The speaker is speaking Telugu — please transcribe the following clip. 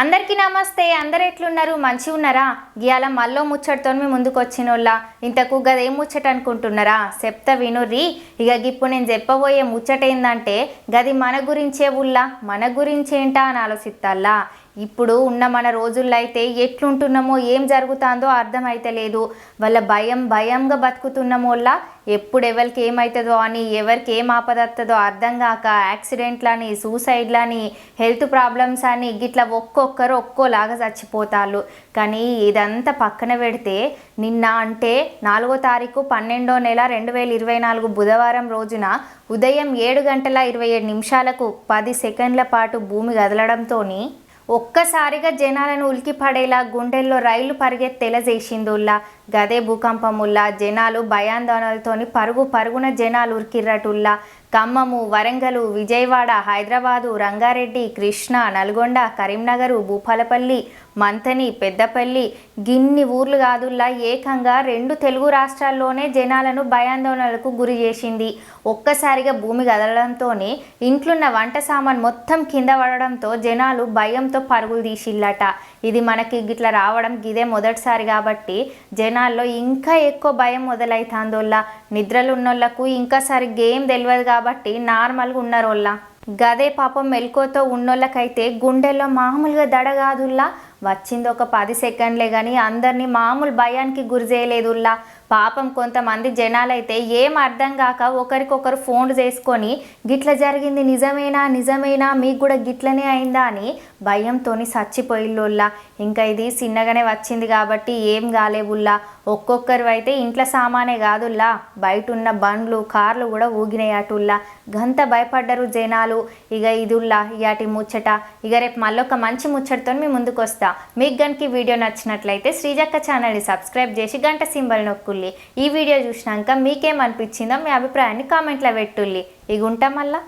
అందరికీ నమస్తే. అందరు ఎట్లున్నారు? మంచి ఉన్నారా? గియాల మల్లో ముచ్చటతో మీ ముందుకు వచ్చినోళ్ళ ఇంతకు గదేం ముచ్చట అనుకుంటున్నారా? చెప్తా వినుర్రి. ఇక ఇప్పుడు నేను చెప్పబోయే ముచ్చట ఏంటంటే గది మన గురించే ఉల్లా మన గురించేంటా అని ఆలోచిస్తాలా ఇప్పుడు ఉన్న మన రోజుల్లో అయితే ఎట్లుంటున్నామో ఏం జరుగుతుందో అర్థమైతే లేదు. వాళ్ళ భయం భయంగా బతుకుతున్నామోళ్ళ ఎప్పుడు ఎవరికి ఏమవుతుందో అని ఎవరికి ఏం ఆపదత్తదో అర్థం కాక యాక్సిడెంట్లని సూసైడ్లని హెల్త్ ప్రాబ్లమ్స్ అని గిట్లా ఒక్కొక్కరు ఒక్కోలాగా చచ్చిపోతారు కానీ ఇదంతా పక్కన పెడితే నిన్న అంటే నాలుగో తారీఖు పన్నెండో నెల రెండు వేల ఇరవై నాలుగు బుధవారం రోజున ఉదయం ఏడు గంటల ఇరవై ఏడు నిమిషాలకు పది సెకండ్ల పాటు భూమి కదలడంతోని ఒక్కసారిగా జనాలను ఉలికి పడేలా గుండెల్లో రైలు పరిగెత్తేలా చేసిందుల్లా గదే భూకంపముల్లా జనాలు భయాందోళనలతోని పరుగు పరుగున జనాలు ఉరికిర్రటుల్లా. ఖమ్మము వరంగలు విజయవాడ హైదరాబాదు రంగారెడ్డి కృష్ణ నల్గొండ కరీంనగరు భూపాలపల్లి మంతని పెద్దపల్లి గిన్ని ఊర్లు కాదుల్లా ఏకంగా రెండు తెలుగు రాష్ట్రాల్లోనే జనాలను భయాందోళనలకు గురి చేసింది. ఒక్కసారిగా భూమి కదలడంతోనే ఇంట్లున్న వంట సామాన్ మొత్తం కింద పడడంతో జనాలు భయంతో పరుగులు తీసిల్లట. ఇది మనకి గిట్లా రావడం గిదే మొదటిసారి కాబట్టి జనాల్లో ఇంకా ఎక్కువ భయం మొదలైతాందోళ్ళ నిద్రలు ఉన్నోళ్ళకు ఇంకా సరిగ్గా ఏం తెలియదు కాబట్టి కాబట్టి నార్మల్గా ఉన్నారోళ్ళ. గదే పాపం మెలకువతో ఉన్నోళ్ళకైతే గుండెల్లో మామూలుగా దడ కాదుల్లా వచ్చింది ఒక పది సెకండ్లే కానీ అందరినీ మామూలు భయానికి గురి చేయలేదుల్లా. పాపం కొంతమంది జనాలైతే ఏం అర్థం కాక ఒకరికొకరు ఫోన్ చేసుకొని గిట్ల జరిగింది నిజమేనా? నిజమేనా? మీకు కూడా గిట్లనే అయిందా? అని భయంతోని చచ్చిపోయిల్లోల్లా. ఇంకా ఇది చిన్నగానే వచ్చింది కాబట్టి ఏం కాలేవుల్లా. ఒక్కొక్కరు అయితే ఇంట్లో సామానే కాదుల్లా. బయట ఉన్న బండ్లు కార్లు కూడా ఊగినాయటుల్లా గంత భయపడ్డరు జనాలు. ఇక ఇదుల్లా ఇయాటి ముచ్చట. ఇక రేపు మళ్ళొక మంచి ముచ్చటతో మీ ముందుకు వస్తా మీకు గనికి వీడియో నచ్చినట్లయితే శ్రీజక్క ఛానల్ని సబ్స్క్రైబ్ చేసి గంట సింబల్ నొక్కు ఈ వీడియో చూసినాక మీకేమనిపించిందో మీ అభిప్రాయాన్ని కామెంట్లో పెట్టుల్లి. ఇక ఉంటాం మళ్ళా.